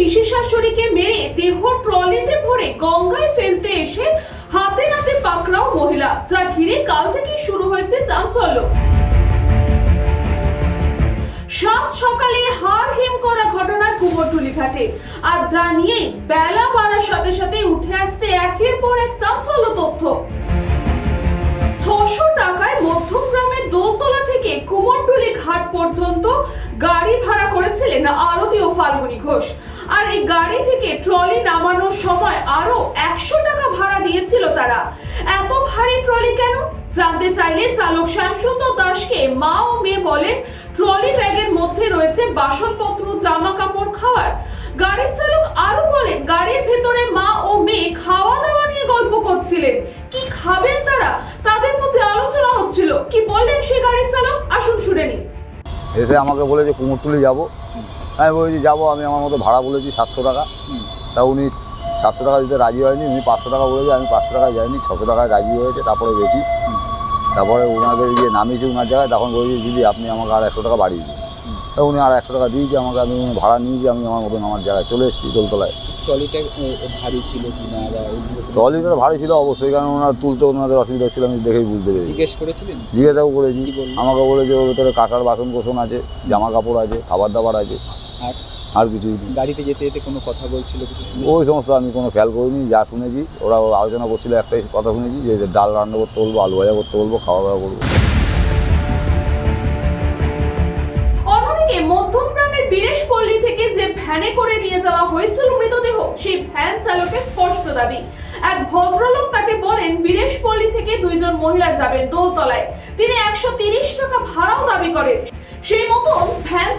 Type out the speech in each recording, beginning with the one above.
পিসি শাশুড়িকে মেরে দেহ ট্রলিতে ভরে গঙ্গায় ফেলতে এসে হাতে নাতে পাকড়াও মহিলা, যা ঘিরে কাল থেকেই শুরু হয়েছে চাঞ্চল্য। সাত সকালে হিম করা ঘটনা কুমোরটুলি ঘাটে। আর যা নিয়ে বেলা বাড়ার সাথে সাথে উঠে আসছে একের পর এক চাঞ্চল্য তথ্য। ছশো টাকায় মধ্যমগ্রামের দোলতলা থেকে কুমোরটুলি ঘাট পর্যন্ত গাড়ি ভাড়া করেছিলেন আরতি ও ফাল্গুনী ঘোষ। আর এই গাড়ি থেকে ট্রলি নামানোর সময় আরও একশো টাকা ভাড়া দিয়েছিল তারা। এত ভারী ট্রলি কেন? জানতে চাইলে চালক শ্যামসুন্দর দাসকে মা ও মেয়ে বলেন, ট্রলি ব্যাগের মধ্যে রয়েছে বাসনপত্র জামা কাপড় খাওয়ার গাড়ির চালক আরও বলেন, গাড়ির ভেতরে মা ও মেয়ে খাওয়া দাওয়া নিয়ে গল্প করছিলেন। কি খাবেন তারা? তাদের মধ্যে আলোচনা হচ্ছিল। কি বললেন সেই গাড়ির চালক? আসুন শুনে নিন। এসে আমাকে বলে যে কুমোরটুলি যাব। আমি বলেছি যাব। আমি আমার মতো ভাড়া বলেছি সাতশো টাকা। তা উনি সাতশো টাকা দিতে রাজি হয়নি উনি পাঁচশো টাকা বলেছে আমি পাঁচশো টাকায় যাইনি ছশো টাকায় রাজি হয়েছে তারপরে গেছি। তারপরে ওনাকে গিয়ে নামিয়েছি ওনার জায়গায় তখন বলেছি দিদি আপনি আমাকে আর একশো টাকা বাড়িয়ে দিন। তা উনি আর একশো টাকা দিয়েছে আমাকে আমি ভাড়া নিয়েছি আমি আমার মতন আমার জায়গায় চলে এসেছি দোলতলায়। ট্রলিটা ভারী ছিল ট্রলিটা ভারী অবশ্যই কারণ ওনার তুলতে ওনাদের অসুবিধা হচ্ছিল আমি দেখেই বুঝতে পেরেছি। জিজ্ঞেস করেছিলেন? জিজ্ঞাসাও করেছি। আমাকে বলেছে ওর ভেতরে কাঁটার বাসন কোসন আছে জামা কাপড় আছে খাবার দাবার আছে। আর আর কিছুই নেই। গাড়িতে যেতে যেতে কোনো কথা বলছিল কিছু ওই সমস্ত আমি কোনো খেয়াল করিনি যা শুনেছি। ওরা আলোচনা করছিল একটাই কথা শুনেছি যে ডাল রান্না করতে বলব আলু ভাজা করতে বলব খাওয়া দাওয়া করব। অন্যদিকে মধ্যমগ্রামের বীরেশপল্লী থেকে যে ভ্যানে করে নিয়ে যাওয়া হয়েছিল মৃতদেহ সেই ভ্যান চালকের স্পষ্ট দাবি। এক ভদ্রলোক তাকে বলেন বীরেশপল্লী থেকে দুইজন মহিলা যাবেন দোতলায়। তিনি একশো তিরিশ টাকা ভাড়াও দাবি করেন। সেই মতন ভ্যান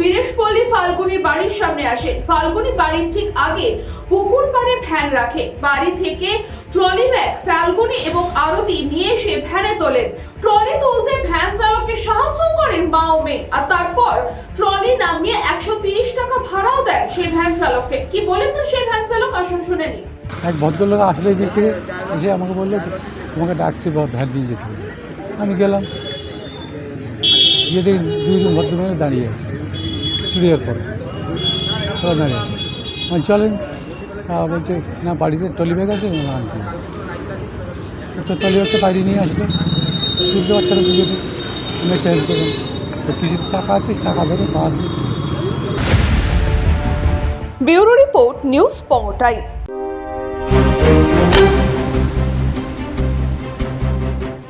চালক বীরেশপল্লী ফাল্গুনির বাড়ির সামনে আসেন। ফাল্গুনি বাড়ির ঠিক আগে পুকুর পাড়ে ভ্যান রাখে। বাড়ি থেকে ট্রলি ব্যাগ, ফাল্গুনি এবং আরতি নিয়ে এসে ভ্যানে তোলেন। ট্রলি তুলতে ভ্যান চালককে সাহায্য করেন মা ও মেয়ে। আর তারপর ট্রলি নামিয়ে একশো তিরিশ টাকা ভাড়াও দেন সেই ভ্যান চালককে। কি বলেছেন সেই ভ্যান চালক? আসুন শুনে নিন এক ভদ্রলোক আসলে থেকে এসে আমাকে বলল তোমাকে ডাকছে বা ভ্যাট নিয়ে যেতে আমি গেলাম। গিয়ে দেখি দুইজন ভদ্রলোক দাঁড়িয়ে আছে। চুড়িয়ার পরে। ওরা দাঁড়িয়ে আমি চলেন। বলছে, না, বাড়িতে টলি ব্যাগ আছে? আনতে। তো টলি ব্যাগটা বাড়ি নিয়ে আসলে। তুলতে পারছে না দুজনে আমি একটা হেল্প করলাম। তো কিছুর চাকা আছে চাকা ধরে দিয়ে ব্যুরো রিপোর্ট নিউজ পঙ্গ টাইম।